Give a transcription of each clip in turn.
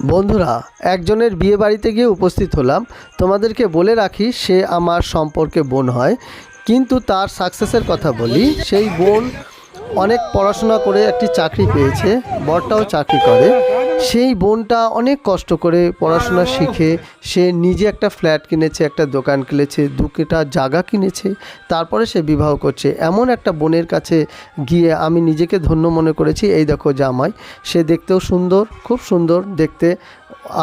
বন্ধুরা, একজনের বিয়ে বাড়িতে গিয়ে উপস্থিত হলাম। তোমাদেরকে বলে রাখি, সে আমার সম্পর্কে বোন হয়। কিন্তু তার সাকসেসের কথা বলি। সেই বোন অনেক পড়াশোনা করে একটি চাকরি পেয়েছে, বরটাও চাকরি করে। সেই বোনটা অনেক কষ্ট করে পড়াশোনা শিখে, সে নিজে একটা ফ্ল্যাট কিনেছে, একটা দোকান কিনেছে দুটা জায়গা কিনেছে, তারপরে সে বিবাহ করছে। এমন একটা বোনের কাছে গিয়ে আমি নিজেকে ধন্য মনে করেছি, এই দেখো জামাই, সে দেখতেও সুন্দর, খুব সুন্দর দেখতে,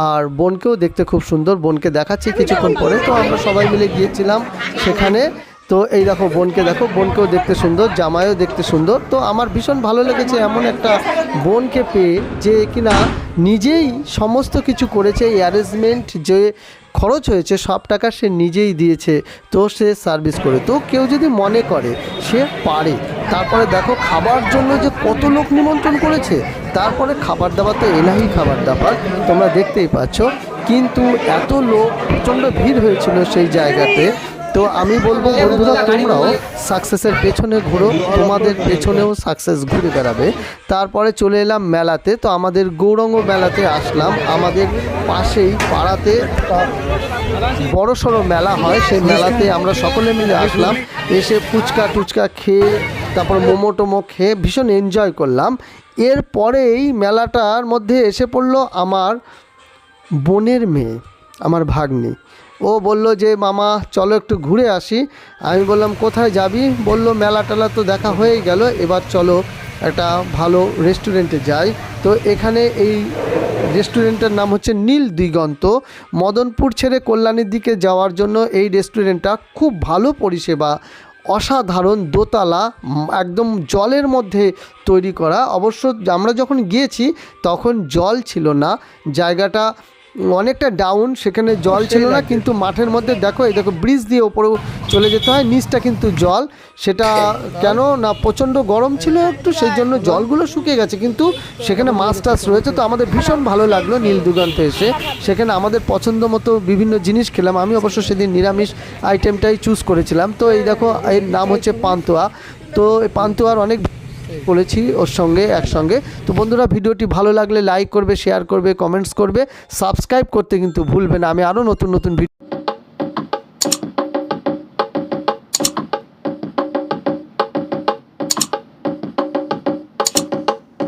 আর বোনকেও দেখতে খুব সুন্দর। বোনকে দেখাচ্ছি কিছুক্ষণ পরে। তো আমরা সবাই মিলে গিয়েছিলাম সেখানে। তো এই দেখো বোনকে দেখো, বোনকেও দেখতে সুন্দর, জামাইও দেখতে সুন্দর। তো আমার ভীষণ ভালো লেগেছে এমন একটা বোনকে পেয়ে যে কিনা নিজেই সমস্ত কিছু করেছে অ্যারেঞ্জমেন্ট যে খরচ হয়েছে, সব টাকা সে নিজেই দিয়েছে, তো সে সার্ভিস করে। তো কেউ যদি মনে করে সে পারে। তারপরে দেখো খাবার জন্য যে কত লোক নিমন্ত্রণ করেছে, তারপরে খাবার দাবার তো এলাহি খাবার দাবার, তোমরা দেখতেই পাচ্ছ। কিন্তু এত লোক, প্রচণ্ড ভিড় হয়েছিল সেই জায়গাতে। তো আমি বলব বন্ধুরা, তোমরাও সাকসেসের পেছনে ঘুরো, তোমাদের পেছনেও সাকসেস ঘুরে বেড়াবে। তারপরে চলে এলাম মেলাতে, তো আমাদের গৌরঙ্গ মেলাতে আসলাম। আমাদের পাশেই, পাড়াতে বড় সড়ো মেলা হয়, সেই মেলাতে আমরা সকলে মিলে আসলাম। এসে ফুচকা টুচকা খেয়ে, তারপর মোমো টোমো খেয়ে ভীষণ এনজয় করলাম। এরপরেই মেলাটার মধ্যে এসে পড়ল আমার বোনের মেয়ে। আমার ভাগ্নি। ও বলল যে, মামা, চলো একটু ঘুরে আসি। আমি বললাম, কোথায় যাবি? বলল মেলা টেলা তো দেখা হয়েই গেল, এবার চলো একটা ভালো রেস্টুরেন্টে যাই। তো এখানে এই রেস্টুরেন্টের নাম হচ্ছে নীল দিগন্ত। মদনপুর ছেড়ে কল্যাণীর দিকে যাওয়ার জন্য এই রেস্টুরেন্টটা খুব ভালো পরিষেবা। অসাধারণ দোতলা একদম জলের মধ্যে তৈরি করা। অবশ্য আমরা যখন গিয়েছি, তখন জল ছিল না। জায়গাটা অনেকটা ডাউন সেখানে জল ছিল না কিন্তু মাঠের মধ্যে দেখো এই দেখো ব্রিজ দিয়ে ওপরেও চলে যেতে হয় নিচটা কিন্তু জল। সেটা কেন না প্রচণ্ড গরম ছিল একটু সেই জন্য জলগুলো শুকিয়ে গেছে কিন্তু সেখানে মাছ টাছ রয়েছে তো আমাদের ভীষণ ভালো লাগল নীল দুগান্ত এসে। সেখানে আমাদের পছন্দ মতো বিভিন্ন জিনিস খেলাম আমি অবশ্য সেদিন নিরামিষ আইটেমটাই চুজ করেছিলাম। তো এই দেখো এর নাম হচ্ছে পান্তুয়া। তো এই পান্তুয়ার অনেক করেছি ওর সঙ্গে, একসঙ্গে। তো বন্ধুরা, ভিডিওটি ভালো লাগলে লাইক করবে শেয়ার করবে কমেন্টস করবে। সাবস্ক্রাইব করতে কিন্তু ভুলবে না। আমি আরও নতুন নতুন ভিডিও